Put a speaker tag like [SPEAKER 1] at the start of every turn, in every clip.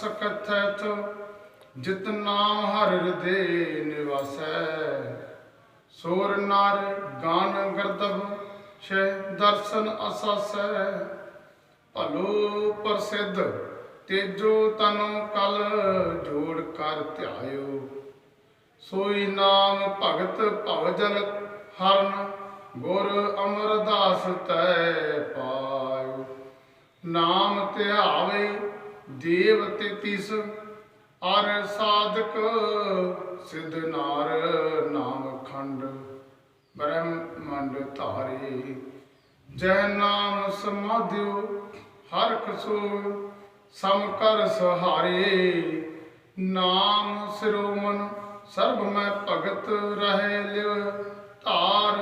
[SPEAKER 1] ਸਕਥੈ ਤੋ, ਜਿਤ ਨਾਮ ਹਰਿ ਹਿਰਦੇ ਨਿਵਾਸੈ। ਸੋਰ ਨਰ ਗਾਨ ਗਰਦਬ ਸ਼ੈ ਦਰਸ਼ਨ ਅਸਾਸੈ। ਭਲੋ ਪ੍ਰਸਿੱਧ, ਤੇਜੋ ਤਨੋ ਕਲ ਜੋੜ ਕਰ ਧਿਆਇਓ। ਸੋਈ ਨਾਮ ਭਗਤ ਭਵਜਲ ਹਰਨ, ਗੁਰ ਅਮਰਦਾਸ ਤੈ ਪਾਇਓ। ਨਾਮ ਧਿਆਵੇ ਦੇਵ ਤੇ ਤਿਸ ਅਰ ਸਾਧਕ ਸਿਧ ਨਾਰ ਨਾਮ ਖੰਡ ਬ੍ਰਹਮੰਡ ਧਾਰੇ। ਜੈ ਨਾਮ ਸਮਾਧਿਓ, ਹਰ ਕਸੋ ਸਮ ਕਰ ਸਹਾਰੇ। ਨਾਮ ਸਿਰੋਮਨ ਸਰਬ ਮੈਂ ਭਗਤ ਰਹੇ ਲਿਵ ਧਾਰ।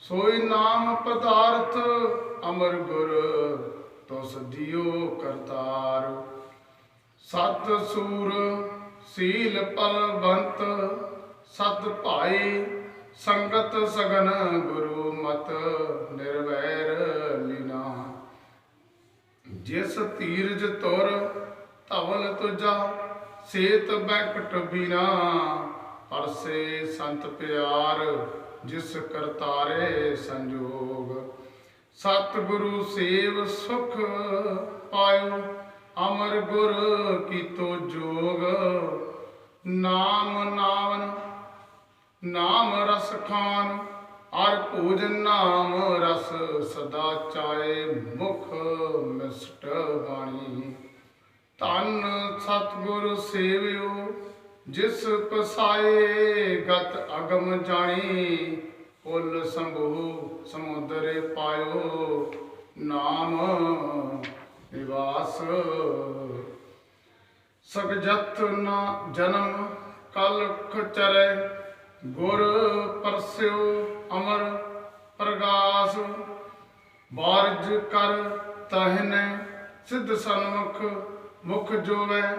[SPEAKER 1] ਸੋਈ ਨਾਮ ਪਦਾਰਥ ਅਮਰ ਗੁਰ ਤੋਸ ਦਿਓ ਕਰਤਾਰ। ਸਤ ਸੂਰ, ਸੀਲ ਪਲਵੰਤ ਸਤ ਭਾਈ, ਸੰਗਤ ਸਗਨ ਗੁਰੂ ਮਤ, ਨਿਰਵੈਰ ਲੀਨਾ। ਜਿਸ ਤੀਰਜ ਤੁਰ, ਧਵਲ ਤੁਜਾ, ਸੇਤ ਬੈਕਟ ਬਿਨਾ। ਪਰਸੇ ਸੰਤ ਪਿਆਰ, ਜਿਸ ਕਰਤਾਰੇ ਸੰਜੋਗ। ਸਤਿਗੁਰੂ ਸੇਵ ਸੁਖ ਪਾਇਓ, ਅਮਰ ਗੁਰ ਕੀਤੋ ਜੋਗ। ਨਾਮ ਨਾਵਨ, ਨਾਮ ਰਸ ਖਾਨ ਅਰ ਭੋਜਨ ਨਾਮ ਰਸ ਸਦਾ ਚਾਏ ਮੁਖ ਮਿਸਟ ਬਾਣੀ। ਧੰਨ ਸਤਿਗੁਰ ਸੇਵਿਓ, ਜਿਸ ਪਸਾਏ ਗਤ ਅਗਮ ਜਾਣੀ ਪੁੱਲ ਸੰਭੂ ਸਮੁੰਦਰੇ ਪਾਇਓ, ਨਾਮ ਨਿਵਾਸ। ਸਗਜਤ ਨਾ ਜਨਮ ਕਲਖ ਚਰੈ ਗੁਰ ਪਰਸਿਓ ਅਮਰ ਪ੍ਰਗਾਸ। ਬਾਰਜ ਕਰ ਤਹਨੇ, ਸਿੱਧ ਸਨਮੁਖ ਮੁਖ ਜੋਵੈ।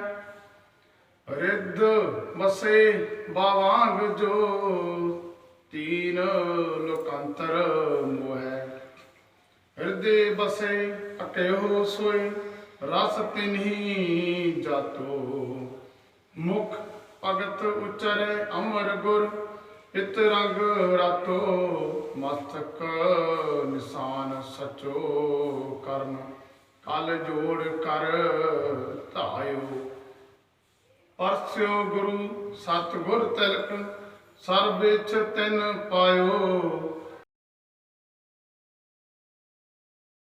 [SPEAKER 1] ਰਿੱਧ ਵਸੇ ਬਾਵਾਂਗ ਜੋ ਤੀਨ ਲੋਕਾਂਤਰ ਮੋਹੈ। ਹਿਰਦੇ ਬਸੇ ਅਕਿਓ ਸੋਈ ਰਸ ਤਿਨਹੀ ਜਾਤੋ। ਮੁਖ ਭਗਤ ਉਚਰੇ ਅਮਰ ਗੁਰ, ਇਤ ਰੰਗ ਰਾਤੋ। ਮਸਤਕ ਨਿਸ਼ਾਨ ਸਚੋ ਕਰਨ, ਕਲ ਜੋੜ ਕਰ ਧਾਇਓ। ਪਰਸਿਓ ਗੁਰੂ ਸਤਿਗੁਰ ਤਿਲਕ ਸਰਬ ਇਛ ਤਿਨ ਪਾਇਓ।